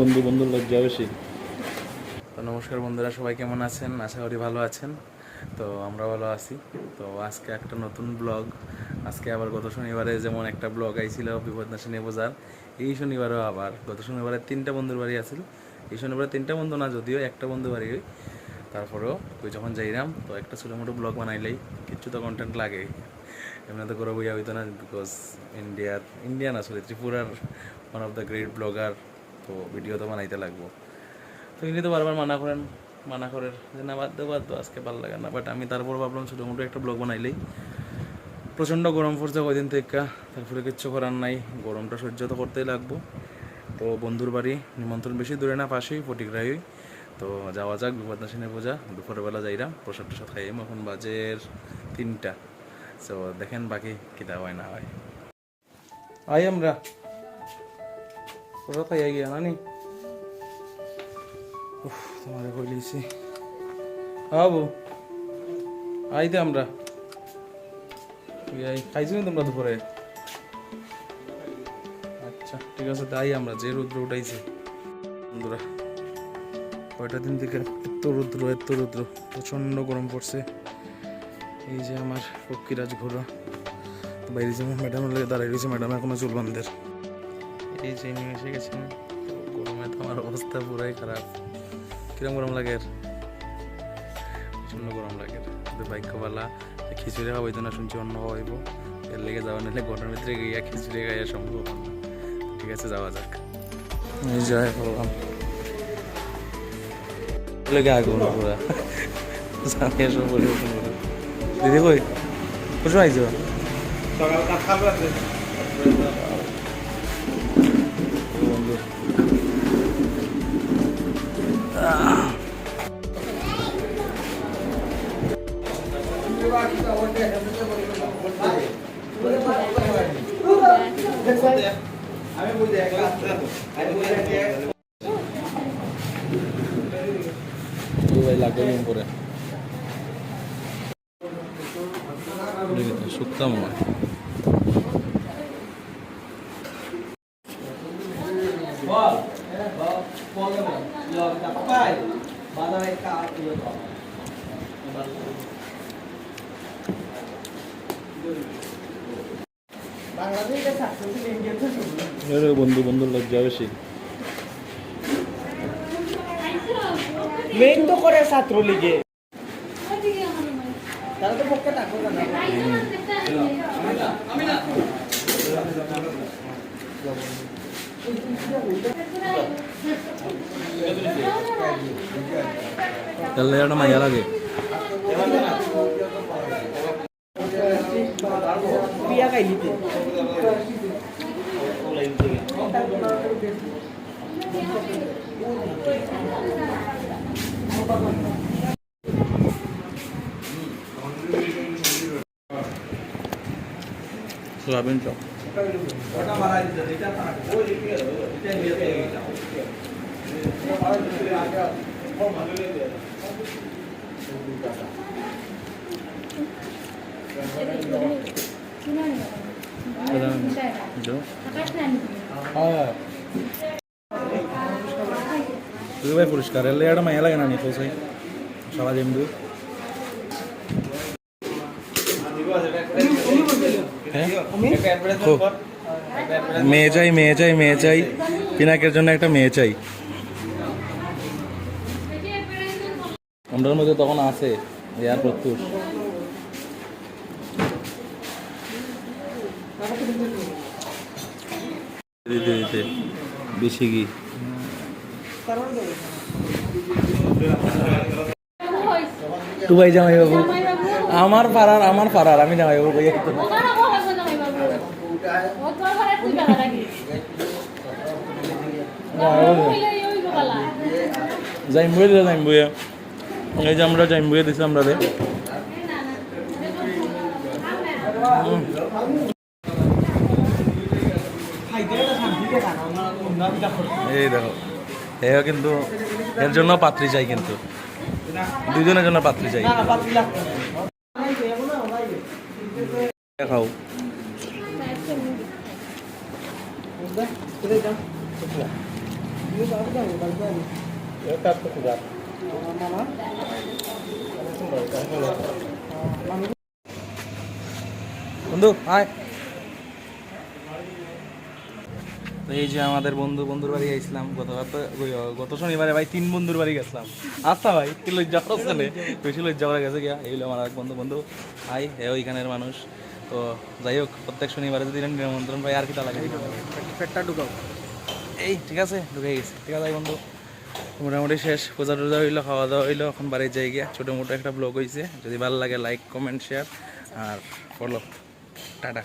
বন্ধু বন্ধু লজ্জা বেশি। তো নমস্কার বন্ধুরা, সবাই কেমন আছেন? আশা করি ভালো আছেন। তো আমরা ভালো আছি। তো আজকে একটা নতুন ব্লগ। আজকে আবার গত শনিবারে যেমন একটা ব্লগ আইছিল, বিপদনাশিনী বোঝার। এই শনিবারও আবার। গত শনিবারে তিনটা বন্ধুর বাড়ি আছিল। এই শনিবারে তিনটা বন্ধু না, যদিও একটা বন্ধু বাড়ি তারপরেও ওই যখন যাইলাম তো একটা ছোটো মোটো ব্লগ বানাইলেই কিছু তো কন্টেন্ট লাগে। এমনি তো করে বইয়া হইতো না বিকজ ইন্ডিয়ার ইন্ডিয়ান আসলে, ত্রিপুরার one of the great blogger তো ভিডিও তো বানাইতে লাগবো। তো ইনি তো বারবার মানা করেন মানা করেন যে না, বাদ দে, বাদ আজকে ভালো লাগে না। বাট আমি তারপর ভাবলাম ছোটো মোটো একটা ব্লগ বানাইলেই। প্রচণ্ড গরম পড়ছে কয়দিন থেকে, তারপরে কিচ্ছু করার নাই, গরমটা সহ্য তো করতেই লাগবো। তো বন্ধুর বাড়ি, নিমন্ত্রণ বেশি দূরে না, পাশেই ফটিগ্রাহী তো যাওয়া যাক বিপদনাশিনী পূজা। দুপুরবেলা যাইরাম প্রসাদ টসাদ খাইম এখন বাজের তিনটা। তো দেখেন বাকি কিতা হয় না হয়। আই আমরা। প্রসাদ খাইয়া গিয়া নানি। তোমারে কই লিছি আবু আইতে আমরা। খাইছো নি তোমরা দুপুরে? আচ্ছা ঠিক আছে তাই আমরা, যে রুদ্র উঠাইছি। বন্ধুরা কয়টা দিন থেকে? এত রুদ্র এত রুদ্র। প্রচণ্ড গরম পড়ছে। এই যে আমার পক্ষীরাজ ঘোরা বাইরে যেমন ম্যাডাম লাগে দাঁড়াই রয়েছে ম্যাডাম এখনও চুল বান্ধের এই যে নিয়ে এসে গেছেন গরমে তো আমার অবস্থা পুরাই খারাপ। কিরম গরম লাগে এর? প্রচণ্ড গরম লাগে বাইকওয়ালা খিচুড়ি খাওয়াইতো না, শুনছি অন্য খাওয়াইবো। এর লেগে যাওয়া নিলে ঘটনার ভিতরে গিয়া খিচুড়ি খাইয়া সম্ভব ঠিক আছে, যাওয়া যাক। এই যাই করলাম লেগে আগুন পুরা। জানিয়ে সব পরিবর্তন করে দিদি কই? কোথাও আইছো বন্ধু ভাই। লাগবে নিম করে শুকতাম আমার আরে বন্ধু বন্ধু লজ্জা বেশি। মেইন তো করে ছাত্রলীগে তারা তো পক্ষে থাকবে তাহলে একটা মাইয়া লাগে বিয়া सोयाबीन चौक 그다음 이제 아 예. ভাই পরিষ্কার এলে একটা মাইয়া লাগে না নি পৌঁছাই সবাই যেমন মেয়ে চাই মেয়ে চাই মেয়ে চাই। পিনাকের জন্য একটা মেয়ে চাই। আমরার মধ্যে তখন আছে ইয়ার প্রত্যুষ। দিতে দিতে। বেশি কি? ভাই জামাই বাবু। আমার পাড়ার আমার পাড়ার, আমি জামাই বাবু। যাইম বইয়ে দিলে যাইম বইয়ে এই যে আমরা যাইম বইয়ে দিছি আমরা এই দেখো। এও কিন্তু এর জন্য পাত্রী চাই কিন্তু। দুজনের জন্য পাত্রী চাই। খাও বন্ধু হাই তো এই যে আমাদের বন্ধু বন্ধুর বাড়ি গেছিলাম গত গত- গত শনিবারে ভাই তিন বন্ধুর বাড়ি গেছিলাম। আচ্ছা ভাই কি লজ্জা না বেশি লজ্জা করে গেছে গিয়া। এইগুলো আমার এক বন্ধু বন্ধু। হাই হে ওইখানের মানুষ। তো যাই হোক প্রত্যেক শনিবারে যদি নিমন্ত্রণ পাই আর কি তা লাগে? পেটটা ঢুকাও। এই ঠিক আছে ঢুকে গেছে। ঠিক আছে বন্ধু। মোটামুটি শেষ। পূজা টুজা হইল খাওয়া দাওয়া হইল এখন বাড়ির যাই গিয়া। ছোটো মোটো একটা ব্লগ হয়েছে যদি ভালো লাগে লাইক কমেন্ট শেয়ার আর ফলো টাটা।